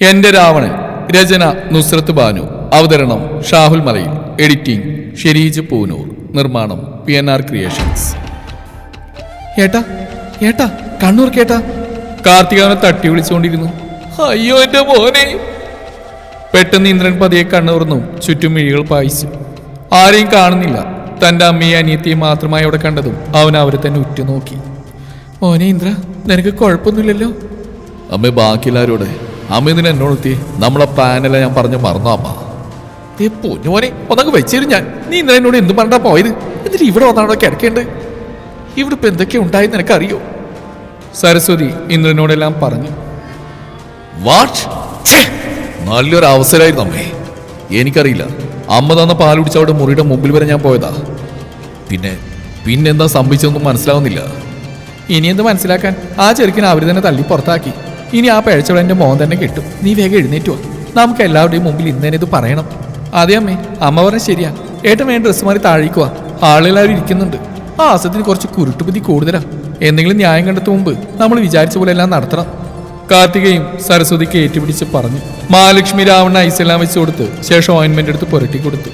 എന്റെ രാവണൻ രചന നുസ്രത്ത് ബാനു. അവതരണം ഷാഹുൽ മലയിൽ. എഡിറ്റിംഗ് ഷെരീജ് പൂനൂർ. നിർമ്മാണം പി എൻ ആർ ക്രിയേഷൻസ്. ഏട്ടാ ഏട്ടാ കണ്ണൂർ കേട്ടാ. കാർത്തികാവനെ തട്ടി വിളിച്ചുകൊണ്ടിരുന്നു അയ്യോ എന്റെ മോനെ. പെട്ടെന്ന് ഇന്ദ്രൻ പതിയെ കണ്ണൂർന്നു. ചുറ്റും മിഴികൾ പായിച്ചു. ആരെയും കാണുന്നില്ല. തന്റെ അമ്മയും അനിയത്തിയും മാത്രമായി അവിടെ കണ്ടതും അവൻ അവരെ തന്നെ ഉറ്റുനോക്കി. മോനെ ഇന്ദ്ര നിനക്ക് കുഴപ്പമൊന്നുമില്ലല്ലോ? അമ്മ ബാക്കിയെല്ലാരോടെ അമ്മ എന്നോടെത്തി നമ്മളെ പ്ലാനെല്ലാം ഞാൻ പറഞ്ഞു മറന്നു അമ്മ. പൊന്നുമോനെ ഒന്നങ്ങ് വെച്ചിരുന്നു ഞാൻ. നീ ഇന്നലെ എന്നോട് എന്ത് പറഞ്ഞാ പോയത്? എന്നിട്ട് ഇവിടെ വന്നാണോ കിടക്കേണ്ടത്? ഇവിടെ ഇപ്പൊ എന്തൊക്കെ ഉണ്ടായി നിനക്കറിയോ? സരസ്വതി ഇന്ദ്രനോടെല്ലാം പറഞ്ഞു. വാട്ട് നല്ലൊരു അവസരമായിരുന്നു അമ്മേ. എനിക്കറിയില്ല. അമ്മ തന്ന പാൽ കുടിച്ച അവിടെ മുറിയുടെ മുമ്പിൽ വരെ ഞാൻ പോയതാ. പിന്നെ പിന്നെന്താ സംഭവിച്ചതൊന്നും മനസ്സിലാവുന്നില്ല. ഇനി എന്ത് മനസ്സിലാക്കാൻ? ആ ചെറുക്കിനെ അവർ തന്നെ തള്ളി പുറത്താക്കി. ഇനി ആ പിഴച്ചവളെ എന്റെ മോൻ തന്നെ കിട്ടും. നീ വേഗം എഴുന്നേറ്റ് വന്നു നമുക്ക് എല്ലാവരുടെയും മുമ്പിൽ ഇന്ന് ഇത് പറയണം. അതെ അമ്മേ അമ്മ പറഞ്ഞ ശരിയാ. ഏട്ടൻ വേണ്ട ഡ്രസ്സ് മാറി താഴേക്കുക ആളെല്ലാവരും ഇരിക്കുന്നുണ്ട്. ആ അസത്തിന് കുറച്ച് കുരുട്ടുബുദ്ധി കൂടുതലാ. എന്തെങ്കിലും ന്യായം കണ്ടെത്തും മുമ്പ് നമ്മൾ വിചാരിച്ച പോലെ എല്ലാം നടത്തണം. കാർത്തികയും സരസ്വതിക്ക് ഏറ്റുപിടിച്ച് പറഞ്ഞു. മഹാലക്ഷ്മി രാവണ ഐസെല്ലാം വെച്ച് കൊടുത്ത് ശേഷം ഓയിൻമെന്റ് എടുത്ത് പുരട്ടി കൊടുത്തു.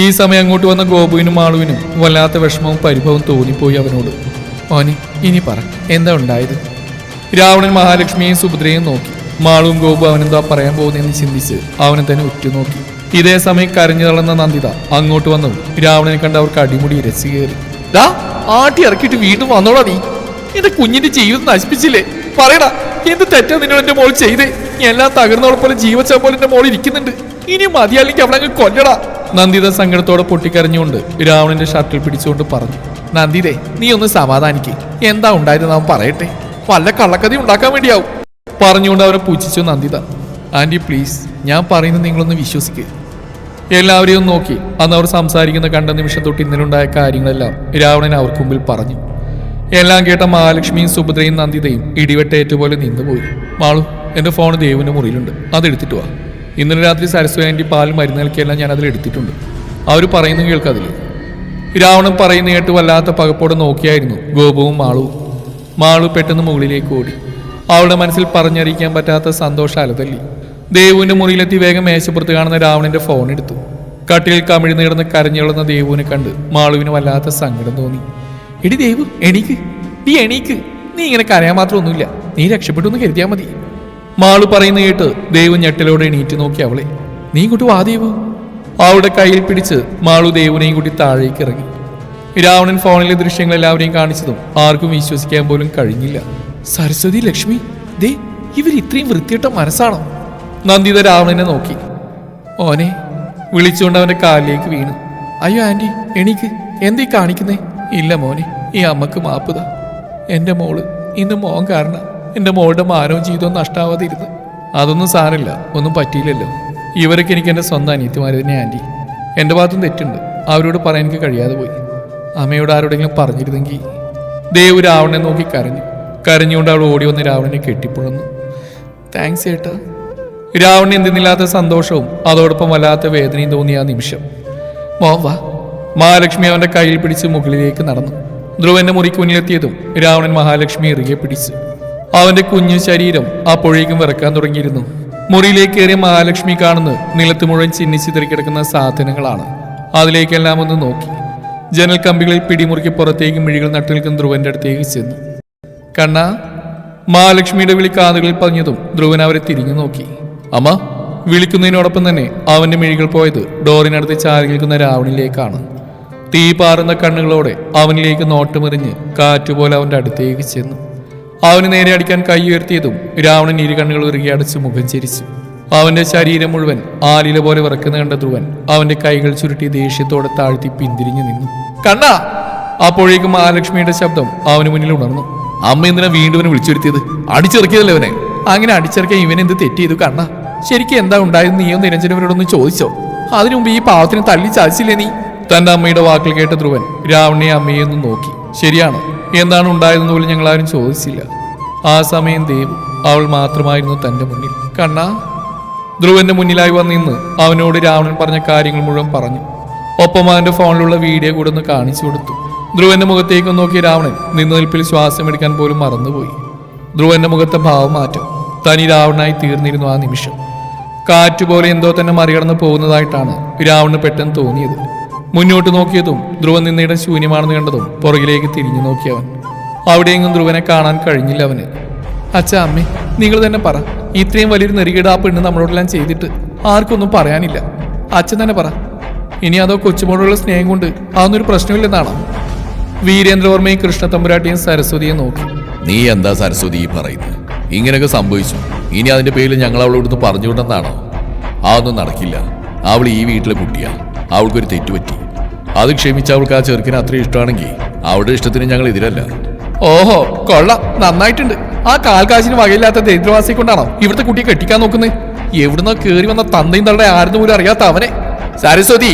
ഈ സമയം അങ്ങോട്ട് വന്ന ഗോപുവിനും മാളുവിനും വല്ലാത്ത വിഷമവും പരിഭവവും തോന്നിപ്പോയി അവനോട്. ഓനെ ഇനി പറ എന്താ ഉണ്ടായത്? രാവണൻ മഹാലക്ഷ്മിയെയും സുഭദ്രയെയും നോക്കി. മാളും ഗോപു അവനെന്താ പറയാൻ പോകുന്നതെന്ന് ചിന്തിച്ച് അവനെ തന്നെ ഉറ്റുനോക്കി. ഇതേ സമയം കരഞ്ഞു തളർന്ന നന്ദിത അങ്ങോട്ട് വന്നു. രാവണനെ കണ്ട് അവർക്ക് അടിമുടി ഇരച്ചു കയറി. ദാ ആട്ടി ഇറക്കിയിട്ട് വീണ്ടും വന്നോളാ നീ. എന്റെ കുഞ്ഞിന്റെ ജീവിതം നശിപ്പിച്ചില്ലേ? പറയടാ എന്ത് തെറ്റാ നിന്നോട് എന്റെ മോൾ ചെയ്തേ? എല്ലാം തകർന്നോളെ പോലെ ജീവിച്ച പോലെ എന്റെ മോൾ ഇരിക്കുന്നുണ്ട്. ഇനി മതിയല്ലെങ്കിൽ അവളെ അങ്ങ് കൊല്ലടാ. നന്ദിത സങ്കടത്തോടെ പൊട്ടിക്കരഞ്ഞുകൊണ്ട് രാവണന്റെ ഷർട്ടിൽ പിടിച്ചുകൊണ്ട് പറഞ്ഞു. നന്ദിതേ നീ ഒന്ന് സമാധാനിക്കേ. എന്താ ഉണ്ടായിരുന്നു അവൻ പറയട്ടെ. വല്ല കള്ളക്കഥ ഉണ്ടാക്കാൻ വേണ്ടിയാവും. പറഞ്ഞുകൊണ്ട് അവരെ പൂച്ഛിച്ചു നന്ദിത ആന്റി പ്ലീസ് ഞാൻ പറയുന്നത് നിങ്ങളൊന്ന് വിശ്വസിക്കുക എല്ലാവരെയും നോക്കി. അന്ന് അവർ സംസാരിക്കുന്ന കണ്ട നിമിഷം തൊട്ട് ഇന്നലുണ്ടായ കാര്യങ്ങളെല്ലാം രാവണൻ അവർക്ക് മുമ്പിൽ പറഞ്ഞു. എല്ലാം കേട്ട മഹാലക്ഷ്മിയും സുഭദ്രയും നന്ദിതയും ഇടിവെട്ടേറ്റുപോലെ നിന്നുപോയി. മാളു എന്റെ ഫോൺ ദേവിന്റെ മുറിയിലുണ്ട്. അത് എടുത്തിട്ട് വാ. ഇന്നലെ രാത്രി സരസ്വതി ആന്റി പാൽ നൽകിയെല്ലാം ഞാൻ അതിൽ എടുത്തിട്ടുണ്ട്. അവർ പറയുന്നു കേൾക്കാതില്ലേ? രാവണൻ പറയുന്ന കേട്ട് വല്ലാത്ത പകപ്പോടെ നോക്കിയായിരുന്നു ഗോപവും മാളുവും. മാളു പെട്ടെന്ന് മുകളിലേക്ക് ഓടി. അവളുടെ മനസ്സിൽ പറഞ്ഞറിയിക്കാൻ പറ്റാത്ത സന്തോഷം അലതല്ലി ദേവുവിന്റെ മുറിയിലെത്തി വേഗം മേശപ്പുറത്ത് കാണുന്ന രാവണന്റെ ഫോൺ എടുത്തു. കട്ടിലിൽ കമിഴ്ന്ന് കിടന്ന് കരഞ്ഞുള്ളുന്ന ദേവുവിനെ കണ്ട് മാളുവിന് വല്ലാത്ത സങ്കടം തോന്നി. എടി ദേവു എണീക്ക്. നീ എണീക്ക്. നീ ഇങ്ങനെ കരയാൻ മാത്രമൊന്നുമില്ല. നീ രക്ഷപ്പെട്ടു എന്ന് കരുതിയാൽ മതി. മാളു പറയുന്ന കേട്ട് ദേവു ഞെട്ടലോടെ എണീറ്റ് നോക്കി അവളെ. നീ ഇങ്ങോട്ട് വാ ദേവു. അവളുടെ കയ്യിൽ പിടിച്ച് മാളു ദേവുനെയും കൂട്ടി താഴേക്ക് ഇറങ്ങി. രാവണൻ ഫോണിലെ ദൃശ്യങ്ങൾ എല്ലാവരെയും കാണിച്ചതും ആർക്കും വിശ്വസിക്കാൻ പോലും കഴിഞ്ഞില്ല. സരസ്വതി ലക്ഷ്മി ദേ ഇവർ ഇത്രയും വൃത്തിയിട്ട മനസ്സാണോ? നന്ദിത രാവണനെ നോക്കി. ഓനെ വിളിച്ചുകൊണ്ട് അവന്റെ കാലിലേക്ക് വീണു. അയ്യോ ആന്റി എണീക്ക്. എന്തീ കാണിക്കുന്നേ? ഇല്ല മോനെ ഈ അമ്മയ്ക്ക് മാപ്പുത എന്റെ മോൾ ഇന്ന് മോൻ കാരണം. എന്റെ മോളുടെ മാനവും ജീവിതവും നഷ്ടാവാതെ ഇരുന്ന് അതൊന്നും സാരമില്ല ഒന്നും പറ്റിയില്ലല്ലോ. ഇവരൊക്കെ എനിക്ക് എന്റെ സ്വന്തം അനിയത്തിമാർ തന്നെ ആന്റി. എന്റെ ഭാഗത്തും തെറ്റുണ്ട്. അവരോട് പറയാൻ എനിക്ക് കഴിയാതെ പോയി. അമ്മയോട് ആരോടെങ്കിലും പറഞ്ഞിരുന്നെങ്കിൽ ദേവ് രാവണനെ നോക്കി കരഞ്ഞു. കരഞ്ഞുകൊണ്ട് അവൾ ഓടി വന്ന് രാവണനെ കെട്ടിപ്പുഴന്നു. താങ്ക്സ് ഏട്ടാ രാവണൻ എന്തെന്നില്ലാത്ത സന്തോഷവും അതോടൊപ്പം വല്ലാത്ത വേദനയും തോന്നിയ ആ നിമിഷം. മോവ മഹാലക്ഷ്മി അവന്റെ കയ്യിൽ പിടിച്ച് മുകളിലേക്ക് നടന്നു. ധ്രുവന്റെ മുറിക്ക് മുന്നിലെത്തിയതും രാവണൻ മഹാലക്ഷ്മി ഇറുകെ പിടിച്ചു. അവന്റെ കുഞ്ഞു ശരീരം ആ അപ്പോഴേക്കും വിറക്കാൻ തുടങ്ങിയിരുന്നു. മുറിയിലേക്ക് കയറിയ മഹാലക്ഷ്മി കാണുന്നത് നിലത്ത് മുഴുവൻ ചിന്നിച്ചിതറി കിടക്കുന്ന സാധനങ്ങളാണ്. അതിലേക്കെല്ലാം ഒന്ന് നോക്കി. ജനൽ കമ്പികളിൽ പിടിമുറുക്കി പുറത്തേക്ക് മിഴികൾ നട്ടു നിൽക്കുന്ന ധ്രുവന്റെ അടുത്തേക്ക് ചെന്നു. കണ്ണ മഹാലക്ഷ്മിയുടെ വിളി കാതുകളിൽ പറഞ്ഞതും ധ്രുവൻ അവരെ തിരിഞ്ഞു നോക്കി. അമ്മ വിളിക്കുന്നതിനോടൊപ്പം തന്നെ അവന്റെ മിഴികൾ പോയത് ഡോറിനടുത്ത് ചാരി നിൽക്കുന്ന രാവണിലേക്കാണ്. തീ പാറുന്ന കണ്ണുകളോടെ അവനിലേക്ക് നോട്ടുമെറിഞ്ഞ് കാറ്റുപോലെ അവന്റെ അടുത്തേക്ക് ചെന്നു. അവന് നേരെ അടിക്കാൻ കൈ ഉയർത്തിയതും രാവണൻ ഇരു കണ്ണുകൾ ഉരുകി അടച്ച് മുഖം ചിരിച്ചു. അവന്റെ ശരീരം മുഴുവൻ ആലില പോലെ വിറക്കുന്ന കണ്ട ധ്രുവൻ അവന്റെ കൈകൾ ചുരുട്ടി ദേഷ്യത്തോടെ താഴ്ത്തി പിന്തിരിഞ്ഞു നിന്നു. കണ്ണ! അപ്പോഴേക്കും മഹാലക്ഷ്മിയുടെ ശബ്ദം അവന് മുന്നിൽ ഉണർന്നു. അമ്മ എന്തിനാ വീണ്ടും ഇവനെ വിളിച്ചിരുത്തിയത്? അടിച്ചിറക്കിയതല്ലേ അവനെ? അങ്ങനെ അടിച്ചിറക്കിയ ഇവൻ എന്ത് തെറ്റ് ചെയ്തു കണ്ണ? ശരിക്കും എന്താ ഉണ്ടായെന്ന് നീയോ നിരഞ്ജനവരോടൊന്ന് ചോദിച്ചോ? അതിനു മുമ്പ് ഈ പാവത്തിന് തള്ളി ചാച്ചില്ലേ നീ? തന്റെ അമ്മയുടെ വാക്കിൽ കേട്ട ധ്രുവൻ രാവണിയെ അമ്മയെ ഒന്ന് നോക്കി. ശരിയാണ് എന്താണ് ഉണ്ടായതെന്ന് പോലും ഞങ്ങൾ ആരും ചോദിച്ചില്ല. ആ സമയം ദേവ് അവൾ മാത്രമായിരുന്നു തന്റെ മുന്നിൽ. കണ്ണാ! ധ്രുവന്റെ മുന്നിലായി വന്നിന്ന് അവനോട് രാവണൻ പറഞ്ഞ കാര്യങ്ങൾ മുഴുവൻ പറഞ്ഞു. ഒപ്പം അവന്റെ ഫോണിലുള്ള വീഡിയോ കൂടെ ഒന്ന് കാണിച്ചു കൊടുത്തു. ധ്രുവന്റെ മുഖത്തേക്ക് നോക്കിയ രാവണൻ നിന്നുനിൽപ്പിൽ ശ്വാസം എടുക്കാൻ പോലും മറന്നുപോയി. ധ്രുവന്റെ മുഖത്തെ ഭാവമാറ്റം തനി രാവണനായി തീർന്നിരുന്നു ആ നിമിഷം. കാറ്റുപോലെ എന്തോ തന്നെ മറികടന്ന് പോകുന്നതായിട്ടാണ് രാവണിന് പെട്ടെന്ന് തോന്നിയത്. മുന്നോട്ട് നോക്കിയതും ധ്രുവൻ നിന്നിടം ശൂന്യമാണെന്ന് കണ്ടതും പുറകിലേക്ക് തിരിഞ്ഞു നോക്കിയവൻ. അവിടെയെങ്കിലും ധ്രുവനെ കാണാൻ കഴിഞ്ഞില്ല അവന്. അച്ഛ അമ്മേ നിങ്ങൾ തന്നെ പറ. ഇത്രയും വലിയൊരു നെറികേട് ആ പെണ്ണ് നമ്മളോടെല്ലാം ചെയ്തിട്ട് ആർക്കൊന്നും പറയാനില്ല. അച്ഛൻ തന്നെ പറ. ഇനി അതോ കൊച്ചുമോടുള്ള സ്നേഹം കൊണ്ട് അതൊന്നൊരു പ്രശ്നമില്ലെന്നാണോ? വീരേന്ദ്രവർമ്മയും കൃഷ്ണതമ്പുരാട്ടിയും സരസ്വതിയെ നോക്കി. നീ എന്താ സരസ്വതി പറയുന്നത്? ഇങ്ങനെയൊക്കെ സംഭവിച്ചു. ഇനി അതിന്റെ പേരിൽ ഞങ്ങൾ അവളെ ഇവിടുന്ന് പറഞ്ഞുകൊണ്ടെന്നാണോ അതൊന്നും നടക്കില്ല. അവൾ ഈ വീട്ടിലെ കുട്ടിയാ. അവൾക്കൊരു തെറ്റുപറ്റി. അത് ക്ഷമിച്ച അവൾക്ക് ആ ചെറുക്കിന് അത്രയും ഇഷ്ടമാണെങ്കിൽ അവളുടെ ഇഷ്ടത്തിന് ഞങ്ങൾ എതിരല്ല. ഓഹോ കൊള്ളാം. നന്നായിട്ടുണ്ട്. ആ കാൽക്കാശിന് വകയില്ലാത്ത ദരിദ്രവാസിയെ കൊണ്ടാണോ ഇവിടുത്തെ കുട്ടിയെ കെട്ടിക്കാൻ നോക്കുന്നത്? എവിടുന്ന കേറി വന്ന തന്തയും തള്ളുടെ ആരെന്ന് പോലും അറിയാത്ത അവനെ. സരസ്വതി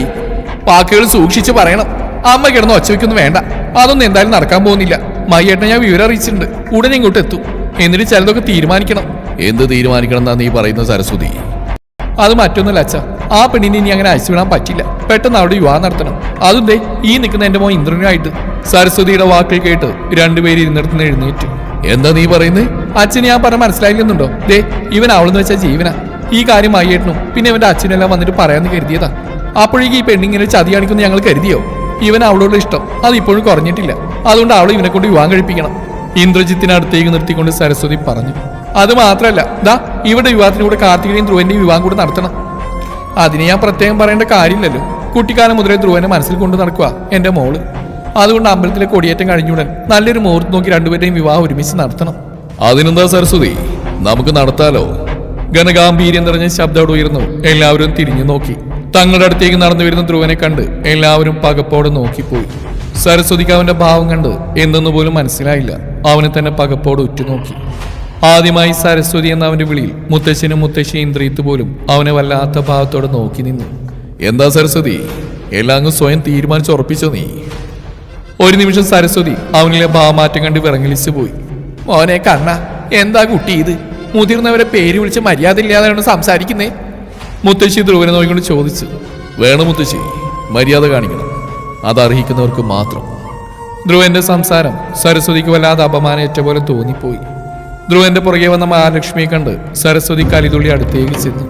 വാക്കുകൾ സൂക്ഷിച്ച് പറയണം. അമ്മ കിടന്ന് ഒച്ച വെക്കൊന്നും വേണ്ട. അതൊന്നും എന്തായാലും നടക്കാൻ പോകുന്നില്ല. മയ്യേട്ടനെ ഞാൻ വിവരം അറിയിച്ചിട്ടുണ്ട്. ഉടനെ ഇങ്ങോട്ട് എത്തും. എന്നിട്ട് ചിലതൊക്കെ തീരുമാനിക്കണം. എന്ത് തീരുമാനിക്കണം എന്നാ നീ പറയുന്നത് സരസ്വതി? അത് മറ്റൊന്നുമല്ല അച്ഛ. ആ പെണ്ണിനെ ഇനി അങ്ങനെ അയച്ചു വിടാൻ പറ്റില്ല. പെട്ടെന്ന് അവിടെ യുവാ നടത്തണം. അതും ദേ ഈ നിൽക്കുന്ന എന്റെ മോൻ ഇന്ദ്രനുമായിട്ട് സരസ്വതിയുടെ വാക്കുകൾ കേട്ട് രണ്ടുപേരും ഇരുന്നിടത്തുനിന്ന് എഴുന്നേറ്റ്. എന്താ നീ പറയുന്നേ? അച്ഛന് ഞാൻ പറഞ്ഞ മനസ്സിലായില്ലെന്നുണ്ടോ? ദേ ഇവൻ അവളെന്ന് വെച്ചാൽ ജീവന. ഈ കാര്യം മയ്യേട്ടനും പിന്നെ ഇവന്റെ അച്ഛനെല്ലാം വന്നിട്ട് പറയാന്ന് കരുതിയതാ. അപ്പോഴേക്ക് ഈ പെണ്ണിങ്ങനെ ചതി കാണിക്കുന്ന ഞങ്ങൾ കരുതിയോ? ഇവൻ അവളോട് ഇഷ്ടം അത് ഇപ്പോഴും കുറഞ്ഞിട്ടില്ല. അതുകൊണ്ട് അവൾ ഇവനെ കൊണ്ട് വിവാഹം കഴിപ്പിക്കണം. ഇന്ദ്രജിത്തിനെ അടുത്തേക്ക് നിർത്തിക്കൊണ്ട് സരസ്വതി പറഞ്ഞു. അത് മാത്രമല്ല ദാ ഇവിടെ വിവാഹത്തിനൂടെ കാർത്തികനെയും ധ്രുവന്റെയും വിവാഹം കൂടെ നടത്തണം. അതിനെ ഞാൻ പ്രത്യേകം പറയേണ്ട കാര്യമില്ലല്ലോ. കുട്ടിക്കാലം മുതലേ ധ്രുവനെ മനസ്സിൽ കൊണ്ടു നടക്കുക എന്റെ മോൾ. അതുകൊണ്ട് അമ്പലത്തിലെ കൊടിയേറ്റം കഴിഞ്ഞുടൻ നല്ലൊരു മുഹൂർത്തം നോക്കി രണ്ടുപേരുടെയും വിവാഹം ഒരുമിച്ച് നടത്തണം. അതിനെന്താ സരസ്വതി? നമുക്ക് നടത്താലോ? ഘനഗാംഭീര്യം നിറഞ്ഞ ശബ്ദോട് ഉയർന്നു. എല്ലാവരും തിരിഞ്ഞു നോക്കി. തങ്ങളുടെ അടുത്തേക്ക് നടന്നു വരുന്ന ധ്രുവനെ കണ്ട് എല്ലാവരും പകപ്പോടെ നോക്കിപ്പോയി. സരസ്വതിക്ക് അവന്റെ ഭാവം കണ്ട് എന്തെന്ന് പോലും മനസ്സിലായില്ല. അവനെ തന്നെ പകപ്പോടെ ഉറ്റുനോക്കി. ആദ്യമായി സരസ്വതി എന്ന അവന്റെ വിളിയിൽ മുത്തശ്ശനും മുത്തശ്ശി ഇന്ദ്രിയത്ത് പോലും അവനെ വല്ലാത്ത ഭാവത്തോടെ നോക്കി നിന്നു. എന്താ സരസ്വതി? എല്ലാം സ്വയം തീരുമാനിച്ചുറപ്പിച്ചോ നീ? ഒരു നിമിഷം സരസ്വതി അവനിലെ ഭാവമാറ്റം കണ്ട് വിറങ്ങലിച്ചു പോയി. മോനെ കണ്ണ എന്താ കുട്ടി ഇത്? മുതിർന്നവരെ പേര് വിളിച്ച് മര്യാദ ഇല്ലാതെയാണ് സംസാരിക്കുന്നേ? മുത്തശ്ശി ധ്രുവനെ നോക്കിക്കൊണ്ട് ചോദിച്ചു. വേണം മുത്തശ്ശി മര്യാദ കാണിക്കണം. അതർഹിക്കുന്നവർക്ക് മാത്രം. ധ്രുവന്റെ സംസാരം സരസ്വതിക്ക് വല്ലാതെ അപമാനമേറ്റ പോലെ തോന്നിപ്പോയി. ധ്രുവന്റെ പുറകെ വന്ന മഹാലക്ഷ്മിയെ കണ്ട് സരസ്വതി കലിതുള്ളി അടുത്തേക്ക് ചെന്നു.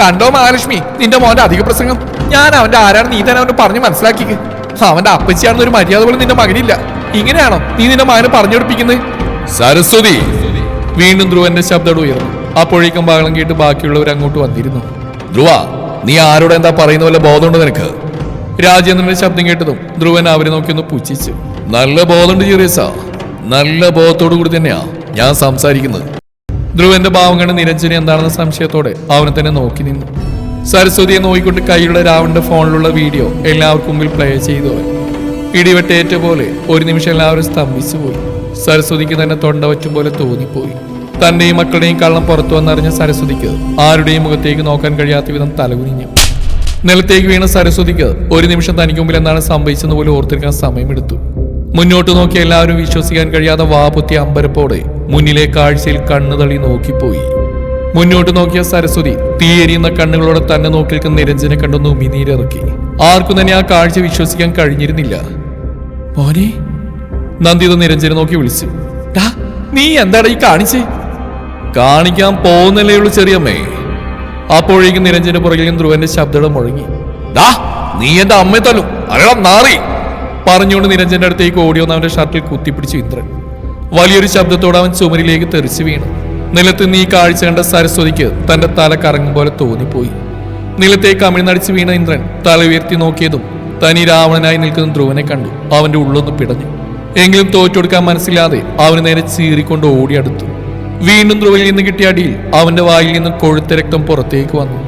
കണ്ടോ മഹാലക്ഷ്മി നിന്റെ മോന്റെ അധിക പ്രസംഗം? ഞാൻ അവന്റെ ആരാണ് നീ തന്നെ അവന് പറഞ്ഞു മനസ്സിലാക്കിക്ക്. അവന്റെ അപ്പച്ചിയാണെന്ന് ഒരു മര്യാദ പോലും നിന്റെ മകനില്ല. ഇങ്ങനെയാണോ നീ നിന്റെ മകനെ പറഞ്ഞുകൊടുപ്പിക്കുന്നത് സരസ്വതി. വീണ്ടും ധ്രുവന്റെ ശബ്ദം ഉയർന്നു അപ്പോഴേക്കും ബഹളം കേട്ട് ബാക്കിയുള്ളവർ അങ്ങോട്ട് വന്നിരുന്നു. ധ്രുവ നീ ആരോട് എന്താ പറയുന്ന പോലെ ബോധമുണ്ട് നിനക്ക്? രാജേന്ദ്രന്റെ ശബ്ദം കേട്ടതും ധ്രുവൻ അവരെ നോക്കി ഒന്ന് പുച്ഛിച്ചു. നല്ല ബോധമുണ്ട് ചെറിയസ നല്ല ബോധത്തോടു കൂടി തന്നെയാ ഞാൻ സംസാരിക്കുന്നത്. ധ്രുവന്റെ ഭാവം കണ്ട് നിരഞ്ജന എന്താണെന്ന സംശയത്തോടെ അവനെ തന്നെ നോക്കി നിന്നു. സരസ്വതിയെ നോക്കിക്കൊണ്ട് കൈയുള്ള രാവണന്റെ ഫോണിലുള്ള വീഡിയോ എല്ലാവർക്കും മുമ്പിൽ പ്ലേ ചെയ്തു. ഇടിവെട്ടേറ്റ പോലെ ഒരു നിമിഷം എല്ലാവരും സ്തംഭിച്ചു പോയി. സരസ്വതിക്ക് തന്നെ തൊണ്ട വറ്റും പോലെ തോന്നിപ്പോയി. തന്റെയും മക്കളുടെയും കള്ളം പുറത്തു വന്നറിഞ്ഞ സരസ്വതിക്ക് ആരുടെയും മുഖത്തേക്ക് നോക്കാൻ കഴിയാത്ത വിധം തലകുനിഞ്ഞു. നിലത്തേക്ക് വീണ സരസ്വതിക്ക് ഒരു നിമിഷം തനിക്ക് മുമ്പിൽ എന്താണ് സംഭവിച്ചെന്ന് പോലും ഓർത്തിരിക്കാൻ സമയമെടുത്തു. മുന്നോട്ട് നോക്കി എല്ലാവരും വിശ്വസിക്കാൻ കഴിയാതെ വാപുത്തി അമ്പരപ്പോടെ മുന്നിലെ കാഴ്ചയിൽ കണ്ണു തള്ളി നോക്കിപ്പോയി. മുന്നോട്ട് നോക്കിയ സരസ്വതി തീയെരിയുന്ന കണ്ണുകളോടെ തന്നെ നോക്കി നിൽക്കുന്ന നിരഞ്ജനെ കണ്ടൊന്ന് ഉമിനീരിറക്കി ആർക്കും തന്നെ ആ കാഴ്ച വിശ്വസിക്കാൻ കഴിഞ്ഞിരുന്നില്ല. മോനെ നന്ദിത നിരഞ്ജനെ നോക്കി വിളിച്ചു. "ഡാ, നീ എന്താടാ ഈ കാണിച്ചേ? കാണിക്കാൻ പോകുന്നല്ലേ ഉള്ളൂ ചെറിയമ്മേ. അപ്പോഴേക്കും നിരഞ്ജന്റെ പുറകിലും ധ്രുവന്റെ ശബ്ദം മുഴങ്ങി. ദാ നീ എന്റെ അമ്മയെ തല്ലും. അയാളെ നാറി. പറഞ്ഞുകൊണ്ട് നിരഞ്ജന്റെ അടുത്തേക്ക് ഓടിയോന്ന് അവന്റെ ഷർട്ടിൽ കുത്തിപ്പിടിച്ചു ഇന്ദ്രൻ. വലിയൊരു ശബ്ദത്തോടെ അവൻ ചുമരിലേക്ക് തെറിച്ചു വീണു. നിലത്ത് നീ കാഴ്ച കണ്ട സരസ്വതിക്ക് തന്റെ തല കറങ്ങും പോലെ തോന്നിപ്പോയി. നിലത്തേക്ക് അമിഴ്ന്നടിച്ച് വീണ ഇന്ദ്രൻ തല ഉയർത്തി നോക്കിയതും തനി രാവണനായി നിൽക്കുന്ന ധ്രുവനെ കണ്ടു. അവന്റെ ഉള്ളൊന്ന് പിടഞ്ഞു. എങ്കിലും തോറ്റെടുക്കാൻ മനസ്സില്ലാതെ അവന് നേരെ ചീറിക്കൊണ്ട് ഓടിയടുത്തു വീണ്ടും ധ്രുവനിൽ നിന്ന് കിട്ടിയ അടിയിൽ അവന്റെ വായിൽ നിന്ന് കൊഴുത്ത രക്തം പുറത്തേക്ക് വന്നു.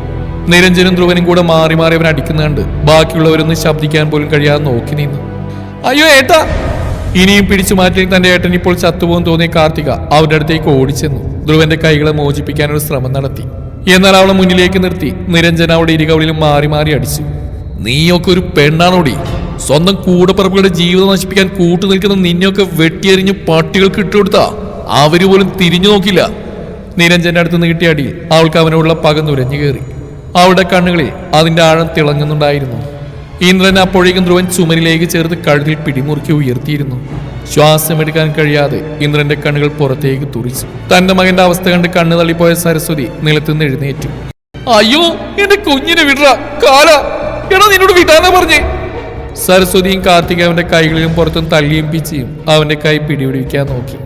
നിരഞ്ജനും ധ്രുവനും കൂടെ മാറി മാറി അവൻ അടിക്കുന്ന കണ്ട് ബാക്കിയുള്ളവരൊന്നും ശബ്ദിക്കാൻ പോലും കഴിയാതെ നോക്കി നിന്നു. അയ്യോ ഏട്ടാ! ഇനിയും പിടിച്ചു മാറ്റി തന്റെ ഏട്ടൻ ഇപ്പോൾ ചത്തുപോകും തോന്നിയ കാർത്തിക അവരുടെ അടുത്തേക്ക് ഓടിച്ചെന്നു. ധ്രുവന്റെ കൈകളെ മോചിപ്പിക്കാനൊരു ശ്രമം നടത്തി. എന്നാൽ അവളെ മുന്നിലേക്ക് നിർത്തി നിരഞ്ജന അവിടെ ഇരുകവളിലും മാറി മാറി അടിച്ചു. നീയൊക്കെ ഒരു പെണ്ണാണോടി? സ്വന്തം കൂടപ്പറപ്പുകളുടെ ജീവിതം നശിപ്പിക്കാൻ കൂട്ടു നിൽക്കുന്ന നിന്നെയൊക്കെ വെട്ടിയെറിഞ്ഞ് പട്ടികൾക്ക് ഇട്ടുകൊടുത്താ അവർ പോലും തിരിഞ്ഞു നോക്കില്ല. നിരഞ്ജന്റെ അടുത്ത് നീട്ടിയ അടി അടിയിൽ അവൾക്ക് അവനോടുള്ള പക നുരഞ്ഞു കയറി. അവളുടെ കണ്ണുകളിൽ അതിന്റെ ആഴം തിളങ്ങുന്നുണ്ടായിരുന്നു. ഇന്ദ്രൻ അപ്പോഴേക്കും ധ്രുവൻ ചുമരിലേക്ക് ചേർത്ത് കഴുതിൽ പിടിമുറുക്കി ഉയർത്തിയിരുന്നു. ശ്വാസമെടുക്കാൻ കഴിയാതെ ഇന്ദ്രന്റെ കണ്ണുകൾ പുറത്തേക്ക് തുറിച്ചു. തന്റെ മകന്റെ അവസ്ഥ കണ്ട് കണ്ണു തള്ളിപ്പോയ സരസ്വതി നിലത്തുനിന്ന് എഴുന്നേറ്റു. അയ്യോ എന്റെ കുഞ്ഞിനെ വിടറ കാല. എടാ നിന്നോട് വിടാനാ പറഞ്ഞേ. സരസ്വതിയും കാർത്തിക അവന്റെ കൈകളിലും പുറത്തും തള്ളിയും പിച്ചിയും അവന്റെ കൈ പിടിപിടിക്കാൻ നോക്കി.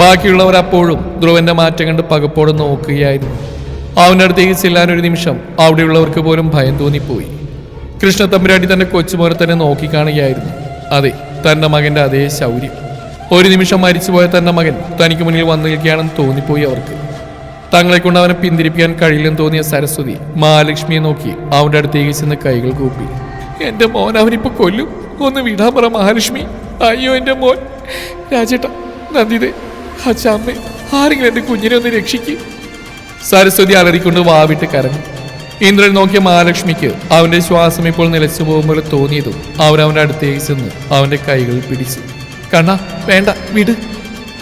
ബാക്കിയുള്ളവർ അപ്പോഴും ധ്രുവന്റെ മാറ്റം കണ്ട് പകപ്പോടെ നോക്കുകയായിരുന്നു. അവന്റെ അടുത്തേക്ക് ചെല്ലാൻ ഒരു നിമിഷം അവിടെയുള്ളവർക്ക് പോലും ഭയം തോന്നിപ്പോയി. കൃഷ്ണ തമ്പുരാട്ടി തന്റെ കൊച്ചുമോനെ തന്നെ നോക്കിക്കാണുകയായിരുന്നു അതെ തന്റെ മകന്റെ അതേ ശൗര്യം. ഒരു നിമിഷം മരിച്ചുപോയ തന്റെ മകൻ തനിക്ക് മുന്നിൽ വന്നു നിൽക്കുകയാണെന്ന് തോന്നിപ്പോയി അവർക്ക്. തങ്ങളെ കൊണ്ട് അവനെ പിന്തിരിപ്പിക്കാൻ കഴിയില്ലെന്ന് തോന്നിയ സരസ്വതി മഹാലക്ഷ്മിയെ നോക്കി അവന്റെ അടുത്തേക്ക് ചെന്ന് കൈകൾ കൂപ്പി. എന്റെ മോൻ അവനിപ്പോ കൊല്ലും. ഒന്ന് വിടാൻ പറ മഹാലക്ഷ്മി. അയ്യോ എന്റെ മോൻ. രാജേട്ട നന്ദിതേ അച്ഛാമ്മേ ആരെങ്കിലും എന്റെ കുഞ്ഞിനെ ഒന്ന് രക്ഷിക്കും. സരസ്വതി അലറിക്കൊണ്ട് വാവിട്ട് കരഞ്ഞു. ഇന്ദ്രൻ നോക്കിയ മഹാലക്ഷ്മിക്ക് അവന്റെ ശ്വാസം ഇപ്പോൾ നിലച്ചു പോകുമ്പോൾ തോന്നിയതും അവൻ അവന്റെ അടുത്തേക്ക് ചെന്ന് അവന്റെ കൈകൾ പിടിച്ചു. കണ്ണ വേണ്ട വിട്.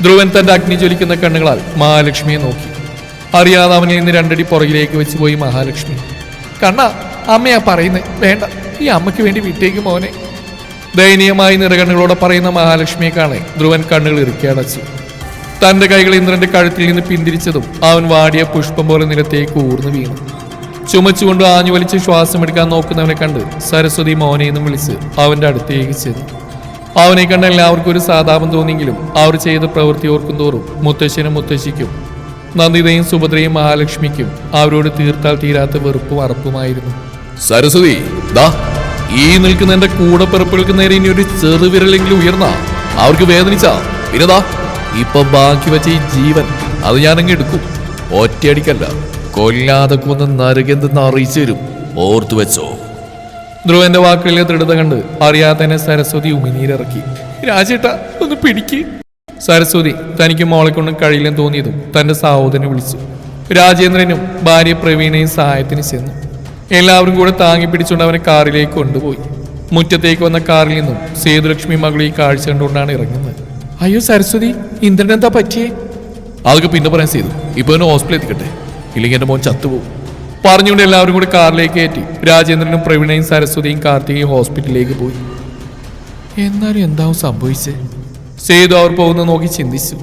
ധ്രുവൻ തന്റെ അഗ്നി ജ്വലിക്കുന്ന കണ്ണുകളാൽ മഹാലക്ഷ്മിയെ നോക്കി. അറിയാതെ അവനെ നിന്ന് രണ്ടടി പുറകിലേക്ക് വെച്ച് പോയി മഹാലക്ഷ്മി. കണ്ണ അമ്മയാ പറയുന്നത് വേണ്ട ഈ അമ്മയ്ക്ക് വേണ്ടി വിട്ടേക്ക് മോനെ. ദയനീയമായി നിറകണ്ണുകളോടെ പറയുന്ന മഹാലക്ഷ്മിയെ കാണെ ധ്രുവൻ കണ്ണുകൾ ഇറുക്കി അടച്ചു. തന്റെ കൈകൾ ഇന്ദ്രന്റെ കഴുത്തിൽ നിന്ന് പിന്തിരിച്ചതും അവൻ വാടിയ പുഷ്പം പോലെ നിലത്തേക്ക് ഊർന്നു വീണു. ചുമച്ചുകൊണ്ട് ആഞ്ഞു വലിച്ച് ശ്വാസമെടുക്കാൻ നോക്കുന്നവനെ കണ്ട് സരസ്വതി മോനെ എന്നും വിളിച്ച് അവന്റെ അടുത്തേക്ക് ചെന്നു. അവനെ കണ്ട എല്ലാവർക്കും ഒരു സാതാപം തോന്നിയെങ്കിലും അവർ ചെയ്ത പ്രവൃത്തി ഓർക്കും തോറും മുത്തശ്ശനും മുത്തശ്ശിക്കും നന്ദിതയും സുഭദ്രയും മഹാലക്ഷ്മിക്കും അവരോട് തീർത്താൽ തീരാത്ത വെറുപ്പും അറപ്പുമായിരുന്നു. സരസ്വതി ഈ നിൽക്കുന്ന എന്റെ കൂടപ്പിറപ്പുകൾക്ക് നേരെ ഇനി ഒരു ചെറുവിരലെങ്കിലും ഉയർന്ന? അവർക്ക് വേദനിച്ചാ? പിന്നെതാ ഇപ്പൊ ബാക്കി വെച്ച ഈ ജീവൻ അത് ഞാനങ്ങ് എടുക്കും. ഒറ്റയടിക്കല്ല കൊല്ലാതെ കൊന്ന് നരകെന്തെന്ന് അറിയിച്ചു തരും. ഓർത്തു വെച്ചോ. ധ്രുവന്റെ വാക്കുകളിലെ ദൃഢത കണ്ട് അറിയാത്തന്നെ സരസ്വതി ഉമിനീരിറക്കി. രാജേട്ട ഒന്ന് പിടിക്ക്. സരസ്വതി തനിക്ക് മോളെ കൊണ്ട് കഴിയില്ലെന്ന് തോന്നിയതും തന്റെ സഹോദരനെ വിളിച്ചു. രാജേന്ദ്രനും ഭാര്യ പ്രവീണയും സഹായത്തിന് ചെന്നു. എല്ലാവരും കൂടെ താങ്ങി പിടിച്ചുകൊണ്ട് അവനെ കാറിലേക്ക് കൊണ്ടുപോയി. മുറ്റത്തേക്ക് വന്ന കാറിൽ നിന്നും സേതുലക്ഷ്മി മകൾ ഈ കാഴ്ച കണ്ടുകൊണ്ടാണ് ഇറങ്ങുന്നത്. അയ്യോ സരസ്വതി ഇന്ദ്രൻ എന്താ പറ്റിയേ? അതൊക്കെ പിന്നെ പറയാൻ ചെയ്തു ഇപ്പൊ ഹോസ്പിറ്റലിൽ എത്തിക്കട്ടെ. ഇല്ലെങ്കിൽ എന്റെ മോൻ ചത്തുപോകും. പറഞ്ഞുകൊണ്ട് എല്ലാവരും കൂടി കാറിലേക്ക് കയറ്റി. രാജേന്ദ്രനും പ്രവീണയും സരസ്വതിയും കാർത്തികയും ഹോസ്പിറ്റലിലേക്ക് പോയി. എന്നാലും എന്താവും സംഭവിച്ചേ? സേതു അവർ പോകുന്ന നോക്കി ചിന്തിച്ചു.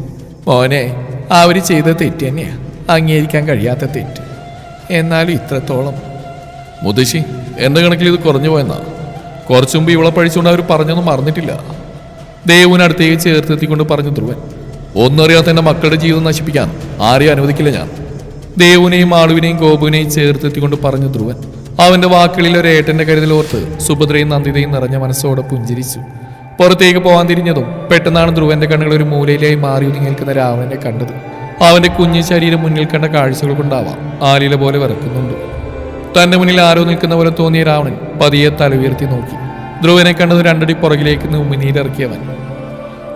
മോനെ അവർ ചെയ്ത തെറ്റ് തന്നെയാ. അംഗീകരിക്കാൻ കഴിയാത്ത തെറ്റ്. എന്നാലും ഇത്രത്തോളം. മുതശ്ശി എന്റെ കണക്കിൽ ഇത് കുറഞ്ഞു പോയെന്നാ. കുറച്ചു മുമ്പ് ഇവളെ പഴിച്ചുകൊണ്ട് അവർ പറഞ്ഞൊന്നും മറന്നിട്ടില്ല. ദേവുവിനടുത്തേക്ക് ചേർത്തെത്തിക്കൊണ്ട് പറഞ്ഞു ധ്രുവൻ ഒന്നറിയാത്ത എന്റെ മക്കളുടെ ജീവിതം നശിപ്പിക്കാൻ ആരെയും അനുവദിക്കില്ല ഞാൻ. ദേവുനെയും ആളുവിനെയും ഗോപുവിനെയും ചേർത്തെത്തിക്കൊണ്ട് പറഞ്ഞു ധ്രുവൻ. അവന്റെ വാക്കുകളിൽ ഒരു ഏട്ടന്റെ കരുതൽ ഓർത്ത് സുഭദ്രയും നന്ദിതയും നിറഞ്ഞ മനസ്സോടെ പുഞ്ചിരിച്ചു. പുറത്തേക്ക് പോകാൻ തിരിഞ്ഞതും പെട്ടെന്നാണ് ധ്രുവന്റെ കണ്ണുകൾ ഒരു മൂലയിലായി മാറി ഒതുങ്ങി നിൽക്കുന്ന രാവണനെ കണ്ടത്. അവന്റെ കുഞ്ഞു ശരീരം മുന്നിൽ കണ്ട കാഴ്ചകൾ കൊണ്ടാവാം ആലില പോലെ വിറക്കുന്നുണ്ട്. തന്റെ മുന്നിൽ ആരോ നിൽക്കുന്ന പോലെ തോന്നിയ രാവണൻ പതിയെ തല ഉയർത്തി നോക്കി. ധ്രുവനെ കണ്ടത് രണ്ടടി പുറകിലേക്ക് ഉമിനീരിറക്കിയവൻ.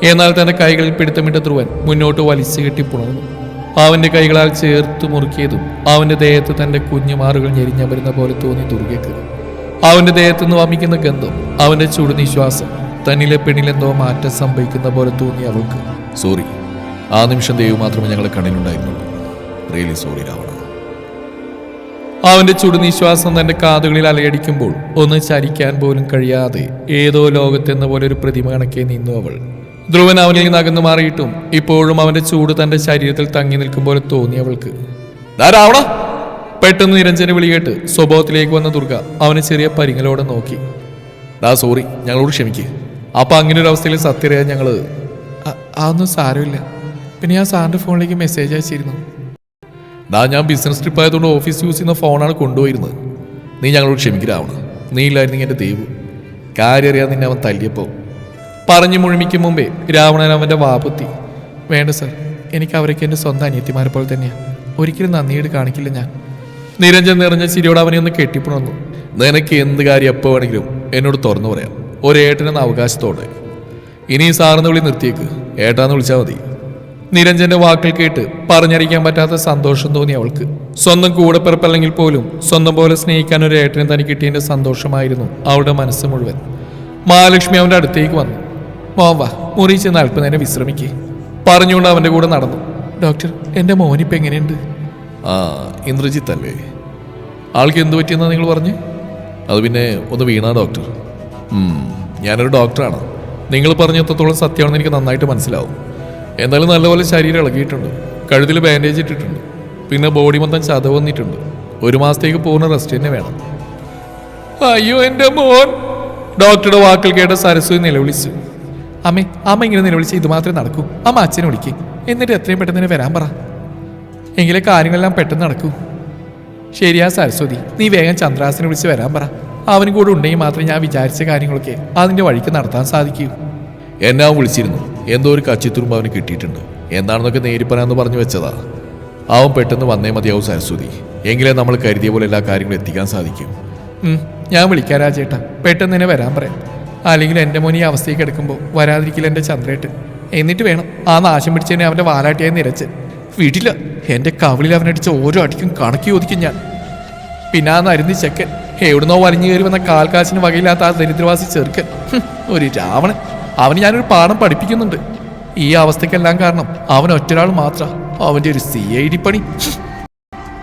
എന്നാൽ തന്റെ കൈകളിൽ പിടുത്തമിട്ട ധ്രുവൻ മുന്നോട്ട് വലിച്ചു കെട്ടി പുണർന്നു. അവന്റെ കൈകളാൽ ചേർത്ത് മുറുക്കിയതും അവന്റെ ദേഹത്ത് തന്റെ കുഞ്ഞുമാറുകൾ ഞെരിഞ്ഞമരുന്ന പോലെ തോന്നി ദുർഗയ്ക്ക് അവന്റെ ദേഹത്ത് നിന്ന് വമിക്കുന്ന ഗന്ധം അവന്റെ ചുടുനിശ്വാസം തന്നിലെ പെണ്ണിലെന്തോ മാറ്റം സംഭവിക്കുന്ന പോലെ തോന്നി അവൾക്ക്. സോറി. ആ നിമിഷം ദൈവം മാത്രമേ ഞങ്ങളെ കണ്ണിലുണ്ടായിരുന്നുള്ളൂ. Really sorry Ravana. അവന്റെ ചുടുനിശ്വാസം തന്റെ കാതുകളിൽ അലയടിക്കുമ്പോൾ ഒന്ന് ചരിക്കാൻ പോലും കഴിയാതെ ഏതോ ലോകത്തെന്ന പോലെ ഒരു പ്രതിമ കണക്കെ നിന്നു അവൾ. ധ്രുവൻ അവനിൽ നിന്ന് അകന്നു മാറിയിട്ടും ഇപ്പോഴും അവന്റെ ചൂട് തന്റെ ശരീരത്തിൽ തങ്ങി നിൽക്കും പോലെ തോന്നി അവൾക്ക്. "ദാ രാവണ പെട്ടെന്ന് നിരഞ്ജന വിളിയേട്ട് സ്വഭാവത്തിലേക്ക് വന്ന ദുർഗ അവനെ ചെറിയ പരിങ്ങലോടെ നോക്കി. ദാ സോറി ഞങ്ങളോട് ക്ഷമിക്ക്. അപ്പൊ അങ്ങനെ ഒരു അവസ്ഥയിൽ സത്യറിയാൻ ഞങ്ങൾ അതൊന്നും സാരമില്ല. പിന്നെ ഞാൻ സാറിന്റെ ഫോണിലേക്ക് മെസ്സേജ് അയച്ചിരുന്നു. ദാ ഞാൻ ബിസിനസ് ട്രിപ്പ് ആയതുകൊണ്ട് ഓഫീസ് യൂസ് ചെയ്യുന്ന ഫോണാണ് കൊണ്ടുപോയിരുന്നത്. നീ ഞങ്ങളോട് ക്ഷമിക്കരാവണം നീ ഇല്ലായിരുന്നെങ്കിൽ എന്റെ ദൈവം. കാര്യം അറിയാതെ നിന്നെ അവൻ തല്ലിയപ്പോൾ പറഞ്ഞു മുഴുമിക്കും മുമ്പേ രാവണൻ അവന്റെ വാപുത്തി വേണ്ട സർ എനിക്ക് അവരൊക്കെ എന്റെ സ്വന്തം അനിയത്തിമാരെ പോലെ തന്നെയാണ് ഒരിക്കലും നന്ദിയോട് കാണിക്കില്ല ഞാൻ. നിരഞ്ജൻ നിറഞ്ഞ ചിരിയോട് അവനെ ഒന്ന് കെട്ടിപ്പുണർന്നു. നിനക്ക് എന്ത് കാര്യം എപ്പോൾ വേണമെങ്കിലും എന്നോട് തുറന്നു പറയാം. ഒരേട്ടനെന്ന അവകാശത്തോടെ. ഇനി സാറിന് വിളി നിർത്തിയേക്ക്. ഏട്ടാന്ന് വിളിച്ചാൽ മതി. നിരഞ്ജന്റെ വാക്കുകൾ കേട്ട് പറഞ്ഞറിയിക്കാൻ പറ്റാത്ത സന്തോഷം തോന്നി അവൾക്ക്. സ്വന്തം കൂടെപ്പിറപ്പല്ലെങ്കിൽ പോലും സ്വന്തം പോലെ സ്നേഹിക്കാൻ ഒരു ഏട്ടനെ തനിക്ക് കിട്ടിയതിന്റെ സന്തോഷമായിരുന്നു അവളുടെ മനസ്സ് മുഴുവൻ. മഹാലക്ഷ്മി അവന്റെ അടുത്തേക്ക് വന്നു. വാ മുറി ചെന്ന് അല്പനേരം വിശ്രമിക്കേ. പറഞ്ഞുകൊണ്ട് അവന്റെ കൂടെ നടന്നു. ഡോക്ടർ എന്റെ മോനിപ്പോൾ എങ്ങനെയുണ്ട്? ആ ഇന്ദ്രജിത്ത് അല്ലേ? ആൾക്ക് എന്ത് പറ്റിയെന്നാ നിങ്ങൾ പറഞ്ഞ്? അത് പിന്നെ ഒന്ന് വീണാ ഡോക്ടർ. ഞാനൊരു ഡോക്ടറാണ്. നിങ്ങൾ പറഞ്ഞത്രത്തോളം സത്യമാണെന്ന് എനിക്ക് നന്നായിട്ട് മനസ്സിലാവും. എന്തായാലും നല്ലപോലെ ശരീരം ഇളകിയിട്ടുണ്ട്. കഴുതിൽ ബാൻഡേജ് ഇട്ടിട്ടുണ്ട്. പിന്നെ ബോഡി മൊത്തം ചത വന്നിട്ടുണ്ട്. ഒരു മാസത്തേക്ക് പൂർണ റെസ്റ്റ് തന്നെ വേണം. അയ്യോ എന്റെ മോൻ. ഡോക്ടറുടെ വാക്കുകൾ കേട്ട സരസ്വതി നിലവിളിച്ചു. അമ്മേ അമ്മ ഇങ്ങനെ നിലവിളിച്ച് ഇത് മാത്രമേ നടക്കൂ. അമ്മ അച്ഛനെ വിളിക്ക്. എന്നിട്ട് എത്രയും പെട്ടെന്ന് തന്നെ വരാൻ പറ. എങ്കിലേ കാര്യങ്ങളെല്ലാം പെട്ടെന്ന് നടക്കൂ. ശരിയാ സരസ്വതി നീ വേഗം ചന്ദ്രാസിനെ വിളിച്ച് വരാൻ പറ. അവനും കൂടെ ഉണ്ടെങ്കിൽ മാത്രമേ ഞാൻ വിചാരിച്ച കാര്യങ്ങളൊക്കെ അതിന്റെ വഴിക്ക് നടത്താൻ സാധിക്കൂ. എന്നെ അവൻ വിളിച്ചിരുന്നു. എന്തോ ഒരു കച്ചിത്തുറുമ്പ് അവന് കിട്ടിയിട്ടുണ്ട്. എന്താണെന്നൊക്കെ നേരിപ്പനാന്ന് പറഞ്ഞു വെച്ചതാ. അവൻ പെട്ടെന്ന് വന്നേ മതിയാവും സരസ്വതി. എങ്കിലേ നമ്മൾ കരുതിയ പോലെ എല്ലാ കാര്യങ്ങളും എത്തിക്കാൻ സാധിക്കും. ഞാൻ വിളിക്കാം രാജേട്ടാ. പെട്ടെന്ന് തന്നെ വരാൻ പറയാം. അല്ലെങ്കിൽ എന്റെ മോൻ ഈ അവസ്ഥയ്ക്ക് എടുക്കുമ്പോൾ വരാതിരിക്കില്ല എന്റെ ചന്ദ്രേട്ട് എന്നിട്ട് വേണം ആ നാശം പിടിച്ചതിനെ അവന്റെ വാലാട്ടിയായി നിരച്ച്. വീട്ടില്ല എന്റെ കവിളിൽ അവനടിച്ച ഓരോ അടിക്കും കണക്കി ഒതുക്കും ഞാൻ. പിന്നെ ആ നരുന്നി ചെക്കൻ എവിടുന്നോ വലിഞ്ഞു കയറി വന്ന കാൽക്കാശിന് വകയില്ലാത്ത ആ ദരിദ്രവാസി ചെറുക്കൻ. ഒരു രാവണൻ. അവന് ഞാനൊരു പാഠം പഠിപ്പിക്കുന്നുണ്ട്. ഈ അവസ്ഥയ്ക്കെല്ലാം കാരണം അവൻ ഒറ്റരാൾ മാത്രം. അവന്റെ ഒരു സി ഐ ഡി പണി.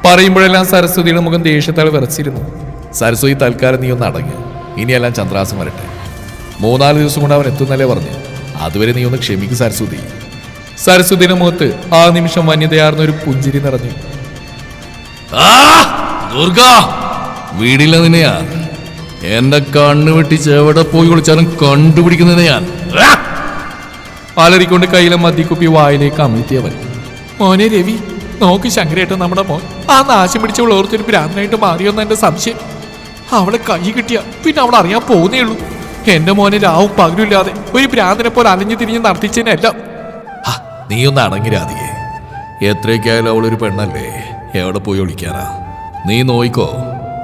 പറയുമ്പോഴെല്ലാം സരസ്വതിയുടെ മുഖം ദേഷ്യത്താൽ വിറച്ചിരുന്നു. സരസ്വതി തൽക്കാലം നീ ഒന്ന് അടങ്ങി. ഇനിയെല്ലാം ചന്ദ്രാസം വരട്ടെ. മൂന്നാൽ ദിവസം കൊണ്ട് അവൻ എത്തുന്നല്ലേ പറഞ്ഞു. അതുവരെ നീ ഒന്ന് ക്ഷമിക്കും സരസ്വതി. സരസ്വതിയുടെ മുഖത്ത് ആ നിമിഷം വന്യതയാർന്ന ഒരു പുഞ്ചിരി നിറഞ്ഞു. ദുർഗ വീടില്ല നിന്നെയാ എന്റെ കണ്ണു വെട്ടിച്ച് എവിടെ പോയി വിളിച്ചാലും കണ്ടുപിടിക്കുന്നത് ഞാൻ. അലറിക്കൊണ്ട് കയ്യിലെ മദ്യക്കുപ്പി വായിലേക്ക് അമിത്തിയവൻ മോനെ രവി നോക്ക് ശങ്കരേട്ടൻ നമ്മുടെ മോൻ. ആ നാശം പിടിച്ചവൾ ഓർത്തൊരു ഭ്രാന്തനായിട്ട് മാറിയോന്ന് എന്റെ സംശയം. അവളെ കൈ കിട്ടിയ പിന്നെ അവൾ അറിയാൻ പോകുന്നേ ഉള്ളൂ. എന്റെ മോനെ രാവും പകരില്ലാതെ ഒരു ഭ്രാന്തനെ പോലെ അലഞ്ഞു തിരിഞ്ഞ് നടത്തിച്ചതിനെല്ലാം നീ ഒന്ന് അടങ്ങി രാധികെ എത്രയൊക്കെയായാലും അവളൊരു പെണ്ണല്ലേ? എവിടെ പോയി ഒളിക്കാനാ? നീ നോയിക്കോ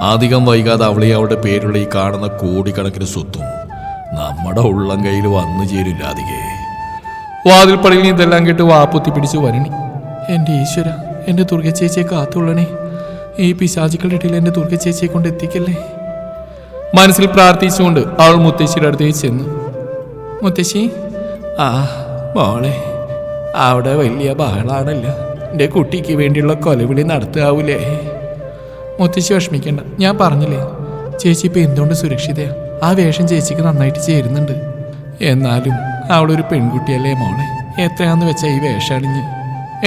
അധികം വൈകാതെ അവളെ അവളുടെ പേരുള്ള ഈ കാണുന്ന കോടിക്കണക്കിന് സ്വത്തും നമ്മുടെ ഉള്ളം കയ്യിൽ വന്നു ചേരും രാധികെ വാതിൽപ്പടിയിൽ ഇതെല്ലാം കേട്ട് വാപ്പുത്തി പിടിച്ചു വരണി. എന്റെ ഈശ്വര എന്റെ ദുർഗ ചേച്ചിയെ കാത്തുള്ളണേ ഈ പിശാചുക്കളുടെ ഇടയിൽ എന്റെ ദുർഗ ചേച്ചിയെ കൊണ്ട് എത്തിക്കല്ലേ? മനസ്സിൽ പ്രാർത്ഥിച്ചുകൊണ്ട് അവൾ മുത്തശ്ശിയുടെ അടുത്തേക്ക് ചെന്നു. മുത്തശ്ശി ആ മോളെ അവിടെ വലിയ ബഹളാണല്ലോ. എന്റെ കുട്ടിക്ക് വേണ്ടിയുള്ള കൊലവിളി നടത്താവൂലേ? മുത്തശ്ശി വിഷമിക്കണ്ട ഞാൻ പറഞ്ഞില്ലേ ചേച്ചി ഇപ്പം എന്തുകൊണ്ട് സുരക്ഷിതയാണ് ആ വേഷം ചേച്ചിക്ക് നന്നായിട്ട് ചേരുന്നുണ്ട്. എന്നാലും അവളൊരു പെൺകുട്ടിയല്ലേ മോളെ? എത്രയാന്ന് വെച്ചാൽ ഈ വേഷം അണിഞ്ഞ്?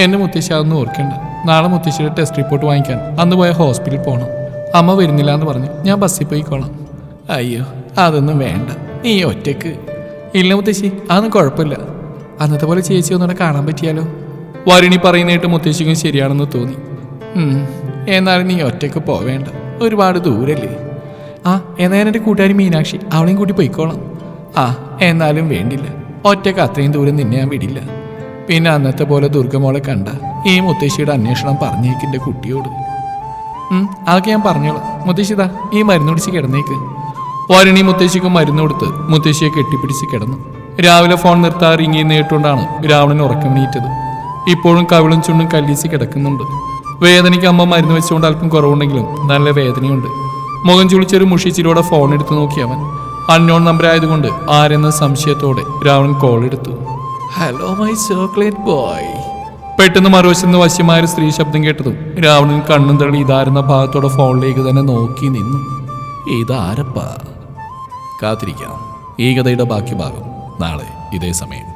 എന്നെ മുത്തശ്ശി അതൊന്നും ഓർക്കണ്ട. നാളെ മുത്തശ്ശിയുടെ ടെസ്റ്റ് റിപ്പോർട്ട് വാങ്ങിക്കാൻ അന്ന് പോയ ഹോസ്പിറ്റലിൽ പോകണം അമ്മ വരുന്നില്ല എന്ന് പറഞ്ഞു ഞാൻ ബസ്സിൽ പോയിക്കോളാം. അയ്യോ അതൊന്നും വേണ്ട. നീ ഒറ്റയ്ക്ക്. ഇല്ല മുത്തശ്ശി അതൊന്നും കുഴപ്പമില്ല. അന്നത്തെ പോലെ ചേച്ചി ഒന്നുകൂടെ കാണാൻ പറ്റിയാലോ? വരുണി പറയുന്നതായിട്ട് മുത്തശ്ശിക്കും ശരിയാണെന്ന് തോന്നി. എന്നാലും നീ ഒറ്റയ്ക്ക് പോവേണ്ട. ഒരുപാട് ദൂരല്ലേ. ആ എന്നാൽ എന്റെ കൂട്ടുകാരി മീനാക്ഷി അവളെയും കൂട്ടി പോയിക്കോളാം. ആ എന്നാലും വേണ്ടില്ല. ഒറ്റയ്ക്ക് അത്രയും ദൂരം നിന്നെ ഞാൻ വിടില്ല. പിന്നെ അന്നത്തെ പോലെ ദുർഗമോളെ കണ്ട ഈ മുത്തശ്ശിയുടെ അന്വേഷണം പറഞ്ഞേക്കിന്റെ കുട്ടിയോട്. അതൊക്കെ ഞാൻ പറഞ്ഞോളാം. മുത്തശ്ശിതാ ഈ മരുന്നുടിച്ച് കിടന്നേക്ക്. വരുണി മുത്തശ്ശിക്ക് മരുന്ന് കൊടുത്ത് മുത്തശ്ശിയെ കെട്ടിപ്പിടിച്ച് കിടന്നു. രാവിലെ ഫോൺ നിർത്താ റിങ്ങി നേട്ടുകൊണ്ടാണ് രാവണൻ ഉറക്കം നീറ്റത് ഇപ്പോഴും കവിളും ചുണ്ടും കല്ലീച്ച് കിടക്കുന്നുണ്ട്. വേദനയ്ക്ക് അമ്മ മരുന്ന് വെച്ചുകൊണ്ട് അല്പം കുറവുണ്ടെങ്കിലും നല്ല വേദനയുണ്ട്. മുഖം ചുളിച്ചൊരു മുഷിച്ചിലൂടെ ഫോൺ എടുത്തു നോക്കി അവൻ. അൺനോൺ നമ്പർ ആയതുകൊണ്ട് ആരെന്ന സംശയത്തോടെ രാവണൻ കോൾ എടുത്തു. ഹലോ മൈ ചോക്ലേറ്റ് ബോയ് പെട്ടെന്ന് മറുവശത്ത് വശ്യമായ ഒരു സ്ത്രീ ശബ്ദം കേട്ടതും രാവണൻ കണ്ണും തള്ളി ഇതാരുന്ന ഭാഗത്തോടെ ഫോണിലേക്ക് തന്നെ നോക്കി നിന്നു. ഇതാരപ്പാ? കാത്തിരിക്കാം ഈ കഥയുടെ ബാക്കി ഭാഗം നാളെ ഇതേ സമയം.